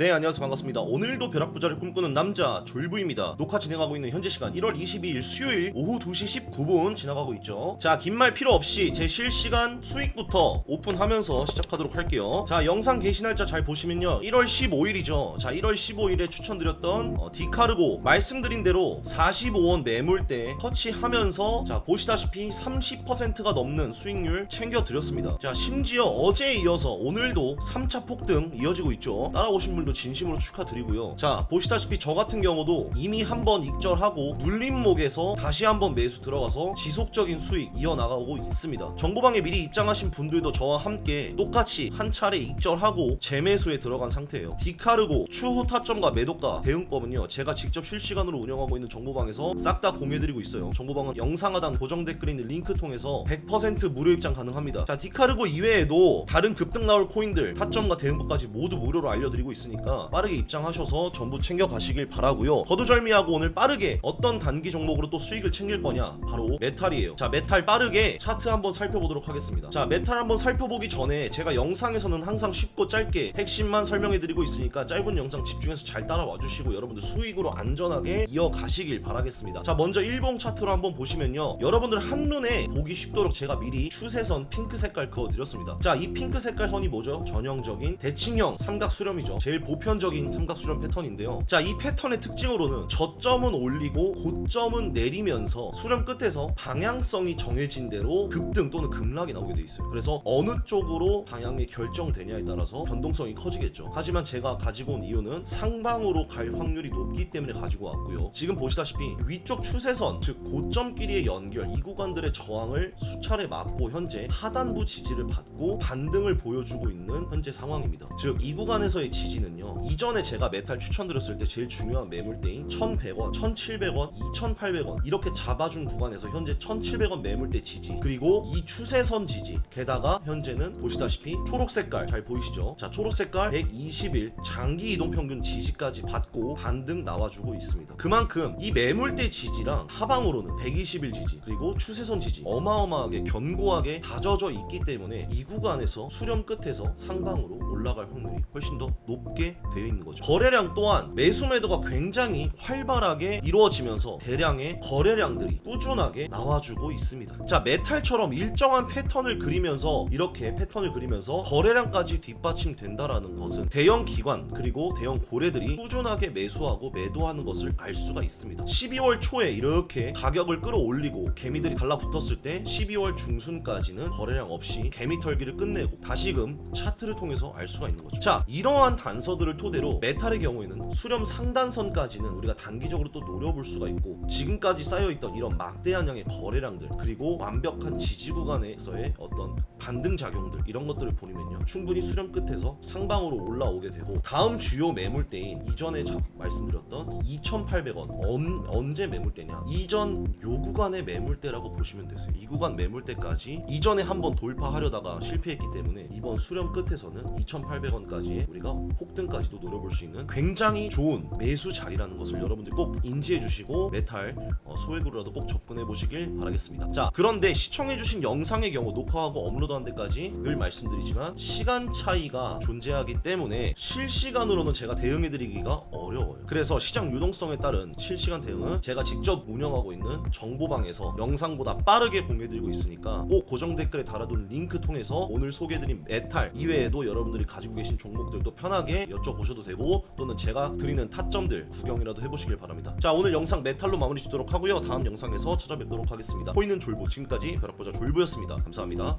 네 안녕하세요. 반갑습니다. 오늘도 벼락부자를 꿈꾸는 남자 졸부입니다. 녹화 진행하고 있는 현재 시간 1월 22일 수요일 오후 2시 19분 지나가고 있죠. 자 긴 말 필요 없이 제 실시간 수익부터 오픈하면서 시작하도록 할게요. 자 영상 게시 날짜 잘 보시면요. 1월 15일이죠. 자 1월 15일에 추천드렸던 어, 디카르고 말씀드린 대로 45원 매물대 터치하면서 자 보시다시피 30%가 넘는 수익률 챙겨드렸습니다. 자 심지어 어제에 이어서 오늘도 3차 폭등 이어지고 있죠. 따라오신 분들 도 진심으로 축하드리고요. 자 보시다시피 저 같은 경우도 이미 한 번 익절하고 눌림목에서 다시 한번 매수 들어가서 지속적인 수익 이어나가고 있습니다. 정보방에 미리 입장하신 분들도 저와 함께 똑같이 한 차례 익절하고 재매수에 들어간 상태예요. 디카르고 추후 타점과 매도가 대응법은요 제가 직접 실시간으로 운영하고 있는 정보방에서 싹 다 공유해드리고 있어요. 정보방은 영상 하단 고정 댓글에 있는 링크 통해서 100% 무료 입장 가능합니다. 자 디카르고 이외에도 다른 급등 나올 코인들 타점과 대응법까지 모두 무료로 알려드리고 있으니까 빠르게 입장하셔서 전부 챙겨 가시길 바라고요. 거두절미하고 오늘 빠르게 어떤 단기 종목으로 또 수익을 챙길 거냐? 바로 메탈이에요. 자 메탈 빠르게 차트 한번 살펴보도록 하겠습니다. 자 메탈 한번 살펴보기 전에 제가 영상에서는 항상 쉽고 짧게 핵심만 설명해드리고 있으니까 짧은 영상 집중해서 잘 따라와 주시고 여러분들 수익으로 안전하게 이어가시길 바라겠습니다. 자 먼저 일봉 차트로 한번 보시면요. 여러분들 한눈에 보기 쉽도록 제가 미리 추세선 핑크 색깔 그어드렸습니다. 자 이 핑크 색깔 선이 뭐죠? 전형적인 대칭형 삼각 수렴이죠. 제일 보편적인 삼각 수렴 패턴인데요. 자 이 패턴의 특징으로는 저점은 올리고 고점은 내리면서 수렴 끝에서 방향성이 정해진 대로 급등 또는 급락이 나오게 돼 있어요. 그래서 어느 쪽으로 방향이 결정되냐에 따라서 변동성이 커지겠죠. 하지만 제가 가지고 온 이유는 상방으로 갈 확률이 높기 때문에 가지고 왔고요. 지금 보시다시피 위쪽 추세선 즉 고점끼리의 연결 이 구간들의 저항을 수차례 맞고 현재 하단부 지지를 받고 반등을 보여주고 있는 현재 상황입니다. 즉 이 구간에서의 지지는 요. 이전에 제가 메탈 추천드렸을 때 제일 중요한 매물대인 1100원 1700원 2800원 이렇게 잡아준 구간에서 현재 1700원 매물대 지지. 그리고 이 추세선 지지. 게다가 현재는 보시다시피 초록 색깔 잘 보이시죠? 자 초록 색깔 120일 장기 이동 평균 지지까지 받고 반등 나와주고 있습니다. 그만큼 이 매물대 지지랑 하방으로는 120일 지지 그리고 추세선 지지 어마어마하게 견고하게 다져져 있기 때문에 이 구간에서 수렴 끝에서 상방으로 올라갈 확률이 훨씬 더 높게 되어 있는 거죠. 거래량 또한 매수 매도가 굉장히 활발하게 이루어지면서 대량의 거래량들이 꾸준하게 나와주고 있습니다. 자, 메탈처럼 일정한 패턴을 그리면서 이렇게 패턴을 그리면서 거래량까지 뒷받침된다라는 것은 대형 기관 그리고 대형 고래들이 꾸준하게 매수하고 매도하는 것을 알 수가 있습니다. 12월 초에 이렇게 가격을 끌어올리고 개미들이 달라붙었을 때 12월 중순까지는 거래량 없이 개미 털기를 끝내고 다시금 차트를 통해서 알 수가 있는 거죠. 자, 이러한 단서들을 토대로 메탈의 경우에는 수렴 상단선까지는 우리가 단기적으로 또 노려볼 수가 있고 지금까지 쌓여있던 이런 막대한 양의 거래량들 그리고 완벽한 지지 구간에서의 어떤 반등 작용들 이런 것들을 보면요. 충분히 수렴 끝에서 상방으로 올라오게 되고 다음 주요 매물대인 이전에 자- 말씀드렸던 2,800원 언, 언제 매물대냐? 이전 요 구간의 매물대라고 보시면 되세요. 이 구간 매물대까지 이전에 한번 돌파하려다가 실패했기 때문에 이번 수렴 끝에서는 2,800원까지 우리가 폭등까지도 노려볼 수 있는 굉장히 좋은 매수 자리라는 것을 여러분들 꼭 인지해 주시고 메탈 어, 소액으로라도 꼭 접근해 보시길 바라겠습니다. 자, 그런데 시청해 주신 영상의 경우 녹화하고 업로드한 데까지 늘 말씀드리지만 시간 차이가 존재하기 때문에 실시간으로는 제가 대응해 드리기가 어려워요. 그래서 시장 유동성에 따른 실시간 대응은 제가 직접 운영하고 있는 정보방에서 영상보다 빠르게 공유해 드리고 있으니까 꼭 고정 댓글에 달아둔 링크 통해서 오늘 소개해 드린 메탈 이외에도 여러분들이 가지고 계신 종목들도 편하게 여쭤보셔도 되고 또는 제가 드리는 타점들 구경이라도 해보시길 바랍니다. 자 오늘 영상 메탈로 마무리 짓도록 하고요. 다음 영상에서 찾아뵙도록 하겠습니다. 보이는 졸부 지금까지 벼락보자 졸부였습니다. 감사합니다.